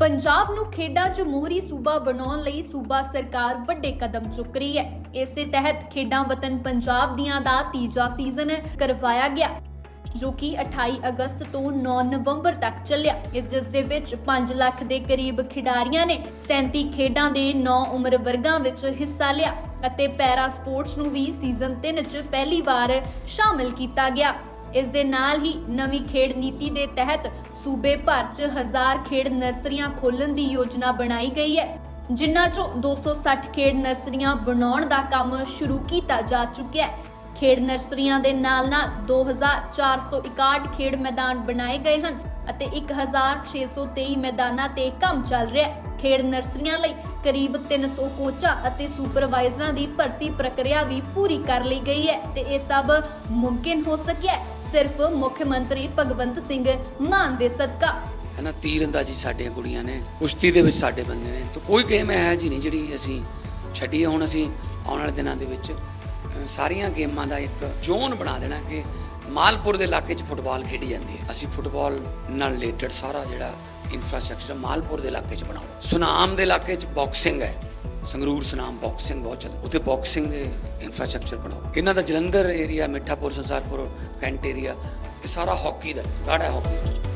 ਪੰਜਾਬ ਨੂੰ ਖੇਡਾਂ 'ਚ ਮੋਹਰੀ ਸੂਬਾ ਬਣਾਉਣ ਲਈ ਸੂਬਾ ਸਰਕਾਰ ਵੱਡੇ ਕਦਮ ਚੁੱਕ ਰਹੀ ਹੈ। ਇਸੇ ਤਹਿਤ ਖੇਡਾਂ ਵਤਨ ਪੰਜਾਬ ਦੀਆਂ ਦਾ ਤੀਜਾ ਸੀਜ਼ਨ ਕਰਵਾਇਆ ਗਿਆ, ਜੋ ਕਿ 28 ਅਗਸਤ ਤੋਂ 9 ਨਵੰਬਰ ਤੱਕ ਚੱਲਿਆ। ਇਸ ਜਿਸ ਦੇ ਵਿੱਚ 5 ਲੱਖ ਦੇ ਕਰੀਬ ਖਿਡਾਰੀਆਂ ਨੇ 37 ਖੇਡਾਂ ਦੇ 9 ਉਮਰ ਵਰਗਾਂ ਵਿੱਚ ਹਿੱਸਾ ਲਿਆ ਅਤੇ ਪੈਰਾ ਸਪੋਰਟਸ ਨੂੰ ਵੀ ਸੀਜ਼ਨ 3 'ਚ ਪਹਿਲੀ ਵਾਰ ਸ਼ਾਮਲ ਕੀਤਾ ਗਿਆ। ਇਸ ਦੇ ਨਾਲ ਹੀ ਨਵੀਂ ਖੇਡ ਨੀਤੀ ਦੇ ਤਹਿਤ ਸੂਬੇ ਭਰ 'ਚ ਹਜ਼ਾਰ ਖੇਡ ਨਰਸਰੀਆਂ ਖੋਲਣ ਦੀ ਯੋਜਨਾ ਬਣਾਈ ਗਈ ਹੈ, ਜਿਨ੍ਹਾਂ 'ਚੋਂ 260 ਖੇਡ ਨਰਸਰੀਆਂ ਬਣਾਉਣ ਦਾ ਕੰਮ ਸ਼ੁਰੂ ਕੀਤਾ ਜਾ ਚੁੱਕਿਆ ਹੈ। ਖੇਡ ਨਰਸਰੀਆਂ ਦੇ ਨਾਲ-ਨਾਲ 2461 ਖੇਡ ਮੈਦਾਨ ਬਣਾਏ ਗਏ ਹਨ ਅਤੇ 1623 ਮੈਦਾਨਾਂ ਤੇ ਕੰਮ ਚੱਲ ਰਿਹਾ ਹੈ। ਖੇਡ ਨਰਸਰੀਆਂ ਲਈ ਕਰੀਬ 300 ਕੋਚਾਂ ਅਤੇ ਸੁਪਰਵਾਈਜ਼ਰਾਂ ਦੀ ਭਰਤੀ ਪ੍ਰਕਿਰਿਆ ਵੀ ਪੂਰੀ ਕਰ ਲਈ ਗਈ ਹੈ ਤੇ ਇਹ ਸਭ ਮੁਮਕਿਨ ਹੋ ਸਕਿਆ ਸਿਰਫ ਮੁੱਖ ਮੰਤਰੀ ਭਗਵੰਤ ਸਿੰਘ ਮਾਨ ਦੇ ਸਦਕਾ। ਹੈ ਤੀਰ ਅੰਦਾਜ਼ੀ ਸਾਡੀਆਂ ਕੁੜੀਆਂ ਨੇ, ਕੁਸ਼ਤੀ ਦੇ ਵਿੱਚ ਸਾਡੇ ਬੰਦੇ ਨੇ, ਤਾਂ ਕੋਈ ਗੇਮ ਹੈ ਜੀ ਨਹੀਂ ਜਿਹੜੀ ਅਸੀਂ ਛੱਡੀ ਹੁਣ ਅਸੀਂ ਆਉਣ ਵਾਲੇ ਦਿਨਾਂ ਦੇ ਵਿੱਚ ਸਾਰੀਆਂ ਗੇਮਾਂ ਦਾ ਇੱਕ ਜ਼ੋਨ ਬਣਾ ਦੇਣਾ ਕਿ ਮਾਲਪੁਰ ਦੇ ਇਲਾਕੇ 'ਚ ਫੁੱਟਬਾਲ ਖੇਡੀ ਜਾਂਦੀ ਹੈ। ਅਸੀਂ ਫੁੱਟਬਾਲ ਨਾਲ ਰਿਲੇਟਡ ਸਾਰਾ ਜਿਹੜਾ ਇਨਫਰਾਸਟ੍ਰਕਚਰ ਮਾਲਪੁਰ ਦੇ ਇਲਾਕੇ 'ਚ ਬਣਾਓ ਸੁਨਾਮ ਦੇ ਇਲਾਕੇ 'ਚ ਬਾਕਸਿੰਗ ਹੈ। ਸੰਗਰੂਰ, ਸੁਨਾਮ ਬਾਕਸਿੰਗ ਬਹੁਤ ਚੱਲ ਉੱਥੇ ਬਾਕਸਿੰਗ ਦੇ ਇਨਫਰਾਸਟ੍ਰਕਚਰ ਬਣਾਓ। ਇਹਨਾਂ ਦਾ Jalandhar area Mithapur, Sansarpur, cantt area ਇਹ ਸਾਰਾ ਹਾਕੀ ਦਾ, ਗਾੜਾ ਹਾਕੀ